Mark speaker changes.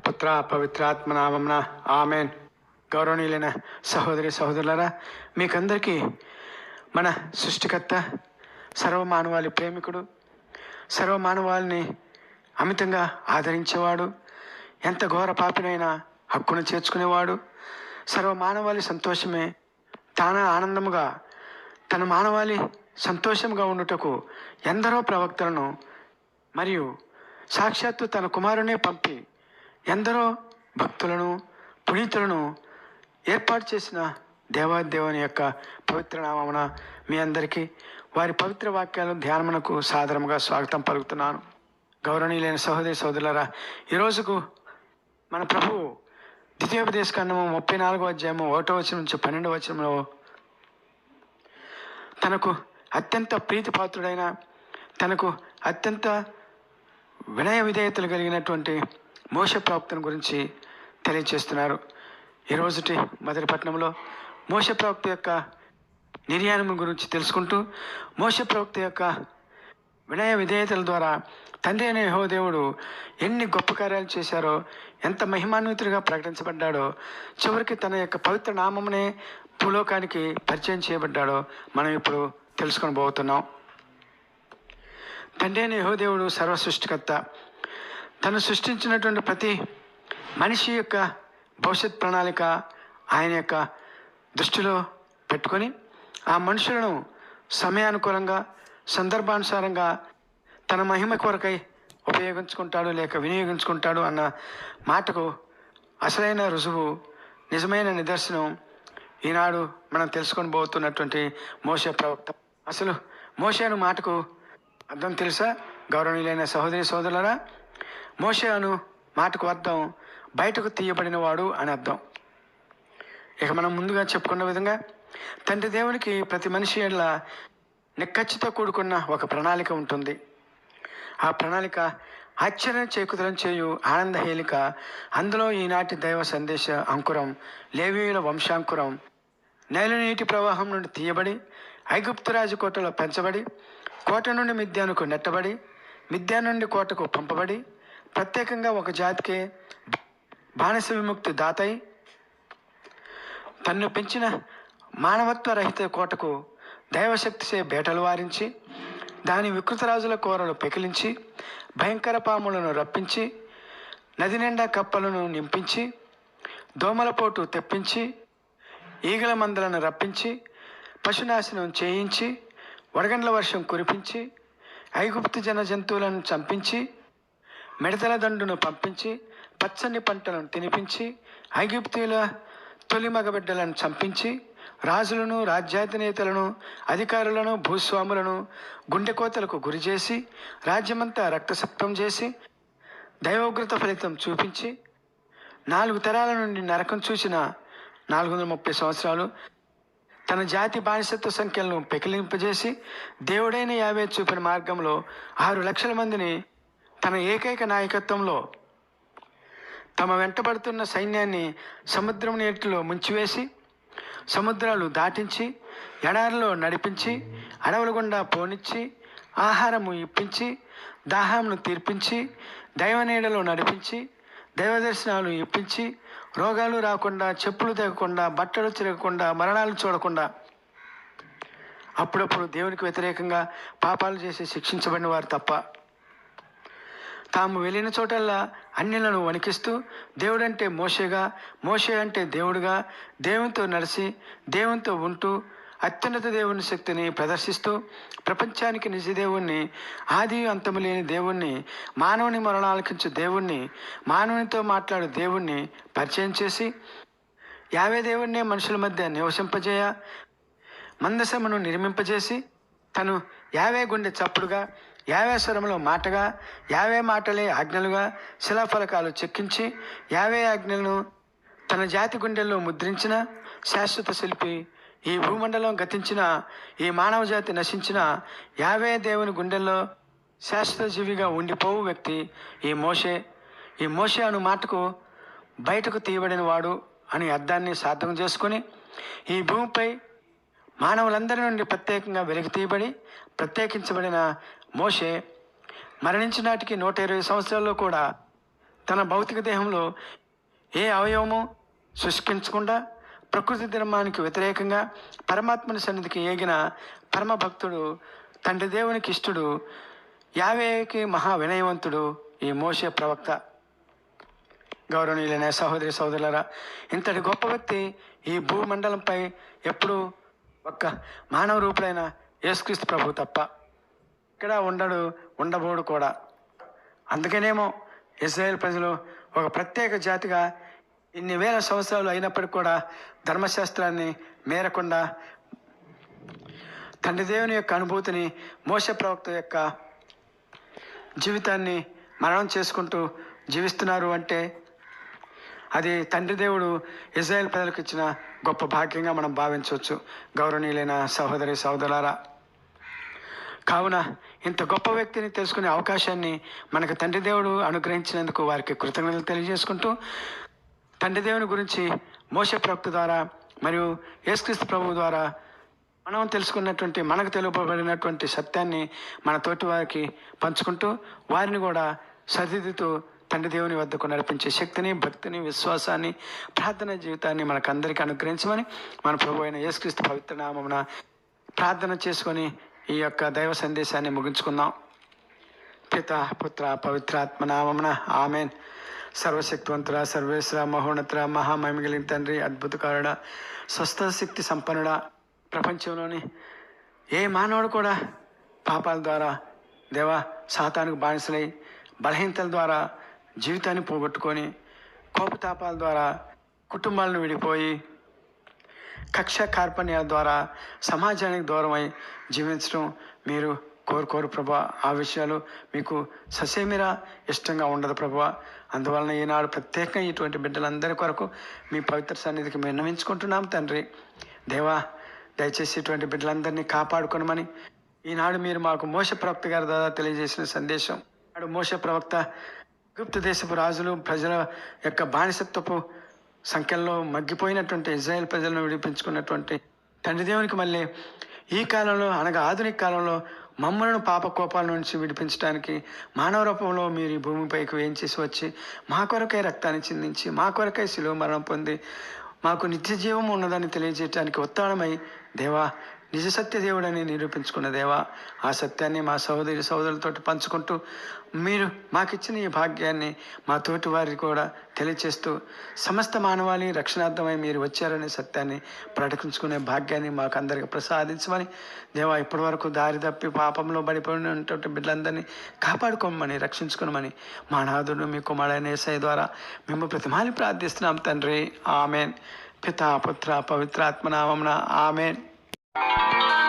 Speaker 1: పుత్ర పవిత్రాత్మనామం ఆమెన్. గౌరవనీయులైన సహోదరి సహోదరులరా మీకందరికీ మన సృష్టికర్త సర్వమానవాళి ప్రేమికుడు సర్వమానవాళిని అమితంగా ఆదరించేవాడు ఎంత ఘోర పాపినైనా హక్కును చేర్చుకునేవాడు సర్వమానవాళి సంతోషమే తాన ఆనందముగా తన మానవాళి సంతోషంగా ఉండుటకు ఎందరో ప్రవక్తలను మరియు సాక్షాత్తు తన కుమారునే పంపి ఎందరో భక్తులను పునీతులను ఏర్పాటు చేసిన దేవాదేవుని యొక్క పవిత్ర నామమున మీ అందరికీ వారి పవిత్ర వాక్యాలు ధ్యానమునకు సాదరముగా స్వాగతం పలుకుతున్నాను. గౌరవనీయులైన సహోదరి సోదరులరా ఈ రోజుకు మన ప్రభు ద్వితీయోపదేశ ఖండము ముప్పై నాలుగో అధ్యాయము ఒకటో వచనం నుంచి పన్నెండో వచనంలో తనకు అత్యంత ప్రీతిపాత్రుడైన తనకు అత్యంత వినయ విధేయతలు కలిగినటువంటి మోస ప్రవక్తను గురించి తెలియజేస్తున్నారు. ఈ రోజుటి మొదటి పట్టణంలో మోస ప్రవక్త యొక్క నిర్యాణం గురించి తెలుసుకుంటూ మోస ప్రవక్త యొక్క వినయ విధేయతల ద్వారా తండ్రి అనే యహోదేవుడు ఎన్ని గొప్ప కార్యాలు చేశారో ఎంత మహిమాన్వితుడిగా ప్రకటించబడ్డాడో చివరికి తన యొక్క పవిత్ర నామమునే భూలోకానికి పరిచయం చేయబడ్డాడో మనం ఇప్పుడు తెలుసుకొని పోతున్నాం. తండ్రి అనే యహోదేవుడు సర్వ సృష్టికర్త తను సృష్టించినటువంటి ప్రతి మనిషి యొక్క భవిష్యత్ ప్రణాళిక ఆయన యొక్క దృష్టిలో పెట్టుకొని ఆ మనుషులను సమయానుకూలంగా సందర్భానుసారంగా తన మహిమ కొరకై ఉపయోగించుకుంటాడు లేక వినియోగించుకుంటాడు అన్న మాటకు అసలైన రుజువు నిజమైన నిదర్శనం ఈనాడు మనం తెలుసుకొని పోతున్నటువంటి మోసే ప్రవక్త. అసలు మోసేను మాటకు అర్థం తెలుసా? గౌరవనీయులైన సహోదరి సోదరులరా మోసే అను మాటకు అర్థం బయటకు తీయబడినవాడు అని అర్థం. ఇక మనం ముందుగా చెప్పుకున్న విధంగా తండ్రి దేవునికి ప్రతి మనిషి ఎడల నిక్కచ్చితో కూడుకున్న ఒక ప్రణాళిక ఉంటుంది. ఆ ప్రణాళిక ఆశ్చర్యం చేకుదలం చేయు ఆనందహేలిక అందులో ఈనాటి దైవ సందేశ అంకురం లేవీయుల వంశాంకురం నైలు నీటి ప్రవాహం నుండి తీయబడి ఐగుప్తురాజు కోటలో పెంచబడి కోట నుండి మిద్యానుకు నెట్టబడి మిద్యా నుండి కోటకు పంపబడి ప్రత్యేకంగా ఒక జాతికే బానిస విముక్తి దాతై తన్ను పెంచిన మానవత్వ రహిత కోటకు దైవశక్తిచే బేటలు వారించి దాని వికృతరాజుల కూరలు పెకిలించి భయంకర పాములను రప్పించి నది నిండా కప్పలను నింపించి దోమలపోటు తెప్పించి ఈగల మందలను రప్పించి పశునాశనం చేయించి వడగండ్ల వర్షం కురిపించి ఐగుప్తు జన జంతువులను చంపించి మిడతల దండును పంపించి పచ్చని పంటలను తినిపించి ఐగుప్తీల తొలి మగబిడ్డలను చంపించి రాజులను రాజ్యాధినేతలను అధికారులను భూస్వాములను గుండెకోతలకు గురి చేసి రాజ్యమంతా రక్తసక్తం చేసి దైవోగ్రత ఫలితం చూపించి నాలుగు తరాల నుండి నరకం చూసిన నాలుగు వందల ముప్పై సంవత్సరాలు తన జాతి బానిసత్వ సంఖ్యలను పెకిలింపజేసి దేవుడైన యావే చూపిన మార్గంలో ఆరు లక్షల మందిని తన ఏకైక నాయకత్వంలో తమ వెంటబడుతున్న సైన్యాన్ని సముద్రం నీటిలో ముంచివేసి సముద్రాలు దాటించి ఎడారిలో నడిపించి అడవుల గుండా పోనిచ్చి ఆహారము ఇప్పించి దాహంను తీర్పించి దైవ నీడలో నడిపించి దైవ దర్శనాలు ఇప్పించి రోగాలు రాకుండా చెప్పులు తెగకుండా బట్టలు తిరగకుండా మరణాలు చూడకుండా అప్పుడప్పుడు దేవునికి వ్యతిరేకంగా పాపాలు చేసి శిక్షించబడిన వారు తప్ప తాము వెళ్ళిన చోటల్లా అన్యులను వణికిస్తూ దేవుడంటే మోషేగా మోషే అంటే దేవుడుగా దేవునితో నడిచి దేవునితో ఉంటూ అత్యున్నత దేవుని శక్తిని ప్రదర్శిస్తూ ప్రపంచానికి నిజ దేవుణ్ణి ఆది అంతము లేని దేవుణ్ణి మానవుని మరణాలకించు దేవుణ్ణి మానవునితో మాట్లాడు దేవుణ్ణి పరిచయం చేసి యావే దేవుణ్ణే మనుషుల మధ్య నివసింపజేయ మందసమును నిర్మింపజేసి తను యావే గుండె చప్పుడుగా యావే స్వరంలో మాటగా యావే మాటలే ఆజ్ఞలుగా శిలాఫలకాలు చెక్కించి యావే ఆజ్ఞలను తన జాతి గుండెల్లో ముద్రించిన శాశ్వత శిల్పి ఈ భూమండలం గతించిన ఈ మానవ జాతి నశించిన యావే దేవుని గుండెల్లో శాశ్వత జీవిగా ఉండిపోవు వ్యక్తి ఈ మోషే. ఈ మోషే అను మాటకు బయటకు తీయబడిన వాడు అని అర్థాన్ని సార్థకం చేసుకొని ఈ భూమిపై మానవులందరి నుండి ప్రత్యేకంగా వెలికి తీయబడి ప్రత్యేకించబడిన మోషే మరణించినాటికి నూట ఇరవై సంవత్సరాల్లో కూడా తన భౌతిక దేహంలో ఏ అవయవము శుష్కించకుండా ప్రకృతి ధర్మానికి వ్యతిరేకంగా పరమాత్మని సన్నిధికి ఏగిన పరమభక్తుడు తండ్రి దేవునికి ఇష్టడు యావేకి మహా వినయవంతుడు ఈ మోషే ప్రవక్త. గౌరవనీయులైన సహోదరి సహోదరులరా ఇంతటి గొప్ప వ్యక్తి ఈ భూమండలంపై ఎప్పుడూ ఒక్క మానవ రూపుడైన యేసుక్రీస్తు ప్రభు తప్ప ఇక్కడ ఉండడు ఉండబోడు కూడా. అందుకనేమో ఇజ్రాయెల్ ప్రజలు ఒక ప్రత్యేక జాతిగా ఇన్ని వేల సంవత్సరాలు అయినప్పటికీ కూడా ధర్మశాస్త్రాన్ని మేరకుండా తండ్రి దేవుని యొక్క అనుభూతిని మోస ప్రవక్త యొక్క జీవితాన్ని మరణం చేసుకుంటూ జీవిస్తున్నారు అంటే అది తండ్రి దేవుడు ఇజ్రాయెల్ ప్రజలకు ఇచ్చిన గొప్ప భాగ్యంగా మనం భావించవచ్చు. గౌరవనీయులైన సహోదరి సహోదరారా కావున ఇంత గొప్ప వ్యక్తిని తెలుసుకునే అవకాశాన్ని మనకు తండ్రి దేవుడు అనుగ్రహించినందుకు వారికి కృతజ్ఞతలు తెలియజేసుకుంటూ తండ్రి దేవుని గురించి మోస ప్రవక్త ద్వారా మరియు యేసుక్రీస్తు ప్రభు ద్వారా మనం తెలుసుకున్నటువంటి మనకు తెలుపబడినటువంటి సత్యాన్ని మన తోటి వారికి పంచుకుంటూ వారిని కూడా సరిదిద్దుతూ తండ్రి దేవుని వద్దకు నడిపించే శక్తిని భక్తిని విశ్వాసాన్ని ప్రార్థన జీవితాన్ని మనకందరికీ అనుగ్రహించమని మన ప్రభు అయిన యేసుక్రీస్తు పవిత్ర నామమున ప్రార్థన చేసుకొని ఈ యొక్క దైవ సందేశాన్ని ముగించుకుందాం. పిత పుత్ర పవిత్రాత్మ నామమున ఆమెన్. సర్వశక్తివంతుడ సర్వేశ్వర మహోన్నతుడ మహామహిమగలిగిన తండ్రి అద్భుతకారుడ స్వస్థ శక్తి సంపన్నుడ ప్రపంచంలోని ఏ మానవుడు కూడా పాపాల ద్వారా దేవా సాతానికి బానిసలై బలహీనతల ద్వారా జీవితాన్ని పోగొట్టుకొని కోపతాపాల ద్వారా కుటుంబాలను విడిపోయి కక్ష కార్పణ్యాల ద్వారా సమాజానికి దూరమై జీవించడం మీరు కోరుకోరు ప్రభా. ఆ విషయాలు మీకు ససేమిరా ఇష్టంగా ఉండదు ప్రభా. అందువలన ఈనాడు ప్రత్యేకంగా ఇటువంటి బిడ్డలందరి కొరకు మీ పవిత్ర సన్నిధికి విన్నవించుకుంటున్నాం తండ్రి. దేవా దయచేసి ఇటువంటి బిడ్డలందరినీ కాపాడుకోనమని ఈనాడు మీరు మాకు మోస ప్రవక్త గారి ద్వారా తెలియజేసిన సందేశం. నాడు మోస ప్రవక్త గుప్త దేశపు రాజులు ప్రజల యొక్క బానిసత్వపు సంఖ్యల్లో మగ్గిపోయినటువంటి ఇజ్రాయెల్ ప్రజలను విడిపించుకున్నటువంటి తండ్రి దేవునికి మళ్ళీ ఈ కాలంలో అనగా ఆధునిక కాలంలో మమ్మలను పాప కోపాల నుంచి విడిపించడానికి మానవ రూపంలో మీరు ఈ భూమిపైకి వేయించేసి వచ్చి మా కొరకై రక్తాన్ని చిందించి మా కొరకై శిలువ మరణం పొంది మాకు నిత్య జీవం ఉన్నదని తెలియజేయడానికి ఉత్తానమై దేవా నిజ సత్య దేవుడని నిరూపించుకున్న దేవా ఆ సత్యాన్ని మా సహోదరి సహోదరులతోటి పంచుకుంటూ మీరు మాకిచ్చిన ఈ భాగ్యాన్ని మా తోటి వారికి కూడా తెలియచేస్తూ సమస్త మానవాళి రక్షణార్థమై మీరు వచ్చారనే సత్యాన్ని ప్రకటించుకునే భాగ్యాన్ని మాకు అందరికి ప్రసాదించమని దేవా ఇప్పటి వరకు దారి తప్పి పాపంలో పడిపోయినటువంటి బిడ్డలందరినీ కాపాడుకోమని రక్షించుకోమని మా నాథుడు మీ కుమారుడైన ఏసై ద్వారా మేము ప్రతిమాని ప్రార్థిస్తున్నాం తండ్రి. ఆమెన్. పితా పుత్ర పవిత్రాత్మనామమున ఆమెన్.
Speaker 2: Thank you.